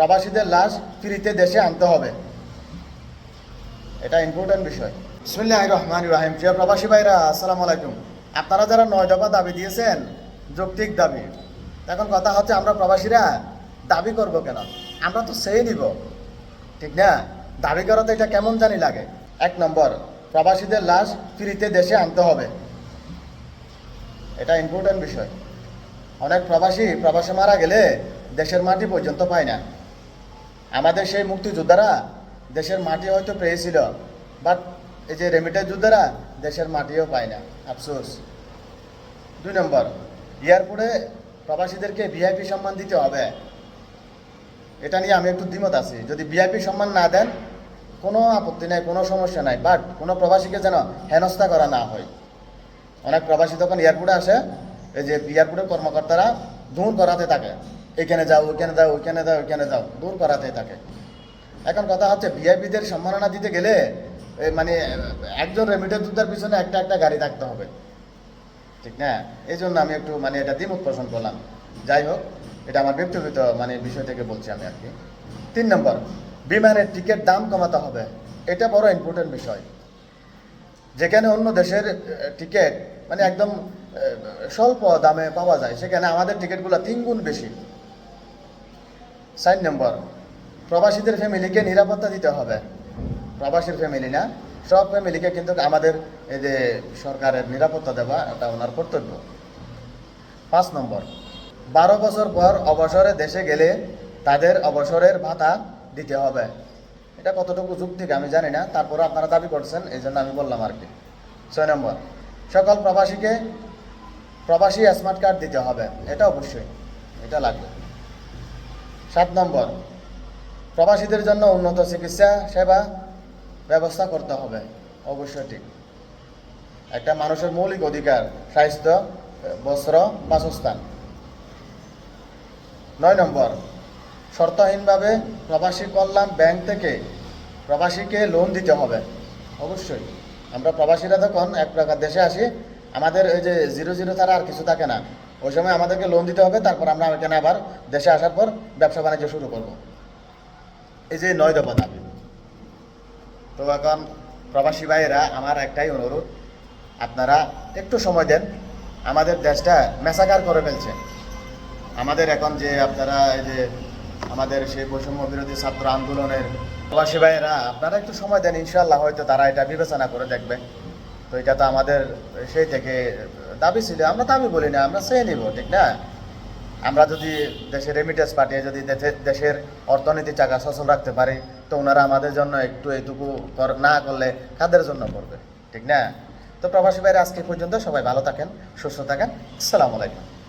প্রবাসীদের লাশ ফ্রিতে দেশে আনতে হবে। এটা ইম্পর্টেন্ট বিষয়। বিসমিল্লাহ রহমান রাহিম। প্রিয় প্রবাসী ভাইরা, আসসালামু আলাইকুম। আপনারা যারা নয় দফা দাবি দিয়েছেন, যৌক্তিক দাবি। এখন কথা হচ্ছে আমরা প্রবাসীরা দাবি করব কেন? আমরা তো সেই নিব ঠিক না? দাবি করা তো এটা কেমন জানি লাগে। এক নম্বর, প্রবাসীদের লাশ ফ্রিতে দেশে আনতে হবে। এটা ইম্পর্টেন্ট বিষয়। অনেক প্রবাসী প্রবাসে মারা গেলে দেশের মাটি পর্যন্ত পায় না। আমাদের সেই মুক্তিযোদ্ধারা দেশের মাটি হয়তো পেয়েছিল বাট এই যে রেমিটেড যোদ্ধারা দেশের মাটিও পায় না, আফসোস। দুই নম্বর, এয়ারপোর্টে প্রবাসীদেরকে ভিআইপি সম্মান দিতে হবে। এটা নিয়ে আমি একটু দ্বিমত আছি। যদি ভিআইপি সম্মান না দেন, কোনো আপত্তি নাই, কোনো সমস্যা নাই বাট কোনো প্রবাসীকে যেন হেনস্থা করা না হয়। অনেক প্রবাসী তখন এয়ারপোর্টে আসে, এই যে এয়ারপোর্টের কর্মকর্তারা ধুন করাতে থাকে। এখানে যাও ওইখানে যাও ওইখানে যাও ওইখানে যাও দূর করাতে থাকে। এখন কথা হচ্ছে, ভিআইপিদের সম্মাননা দিতে গেলে মানে একজন রেমিটেড যুদ্ধের পিছনে একটা একটা গাড়ি থাকতে হবে। ঠিক না? এই জন্য আমি একটু মানে এটা দ্বিমত পোষণ করলাম। যাই হোক, এটা আমার ব্যক্তিগত মানে বিষয় থেকে বলছি আমি আর কি। তিন নম্বর, বিমানের টিকিট দাম কমাতে হবে। এটা বড় ইম্পর্টেন্ট বিষয়। যেখানে অন্য দেশের টিকিট মানে একদম স্বল্প দামে পাওয়া যায়, সেখানে আমাদের টিকিটগুলো তিন গুণ বেশি। চার নম্বর। প্রবাসীদের ফ্যামিলিকে নিরাপত্তা দিতে হবে। প্রবাসীর ফ্যামিলি না, সব ফ্যামিলিকে কিন্তু আমাদের এই যে সরকারের নিরাপত্তা দেওয়া, এটা ওনার কর্তব্য। পাঁচ নম্বর, বারো বছর পর অবসরে দেশে গেলে তাদের অবসরের ভাতা দিতে হবে। এটা কতটুকু যুক্তি আমি জানি না তারপরে আপনারা দাবি করছেন, এই জন্য আমি বললাম আর কি। ছয় নম্বর, সকল প্রবাসীকে প্রবাসী স্মার্ট কার্ড দিতে হবে, এটা অবশ্যই, এটা লাগবে। সাত নম্বর, প্রবাসীদের জন্য উন্নত চিকিৎসা, সেবা ব্যবস্থা করতে হবে। অবশ্যই ঠিক। একটা মানুষের মৌলিক অধিকার, স্বাস্থ্য, বস্ত্র, বাসস্থান। নয় নম্বর, শর্তহীনভাবে প্রবাসী কল্যাণ ব্যাংক থেকে প্রবাসীকে লোন দিতে হবে। অবশ্যই। আমরা প্রবাসীরা তখন এক প্রকার দেশে আসি, আমাদের ওই যে জিরো জিরো ছাড়া আর কিছু থাকে না। ওই সময় আমাদেরকে লোন দিতে হবে, তারপর আমরা এখানে আবার দেশে আসার পর ব্যবসা বাণিজ্য শুরু করব। এই যে নয় দফা দাবি। তো এখন প্রবাসী ভাইয়েরা, আমার একটাই অনুরোধ, আপনারা একটু সময় দেন। আমাদের দেশটা মেসাকার করে ফেলছে। আমাদের এখন যে আপনারা এই যে আমাদের সেই বৈষম্য বিরোধী ছাত্র আন্দোলনের প্রবাসী ভাইয়েরা, আপনারা একটু সময় দেন ইনশাল্লাহ হয়তো তারা এটা বিবেচনা করে দেখবে। তো এটা তো আমাদের সেই থেকে দাবি ছিল, আমরা দাবি বলি না আমরা চেয়ে নিব, ঠিক না? আমরা যদি দেশের রেমিটেন্স পাঠিয়ে যদি দেশের অর্থনীতি টাকা সচল রাখতে পারি, তো ওনারা আমাদের জন্য একটু এটুকু কর- না করলে কাদের জন্য করবে, ঠিক না? তো প্রবাসী ভাইরা আজকে পর্যন্ত সবাই ভালো থাকেন, সুস্থ থাকেন, আসসালামু আলাইকুম।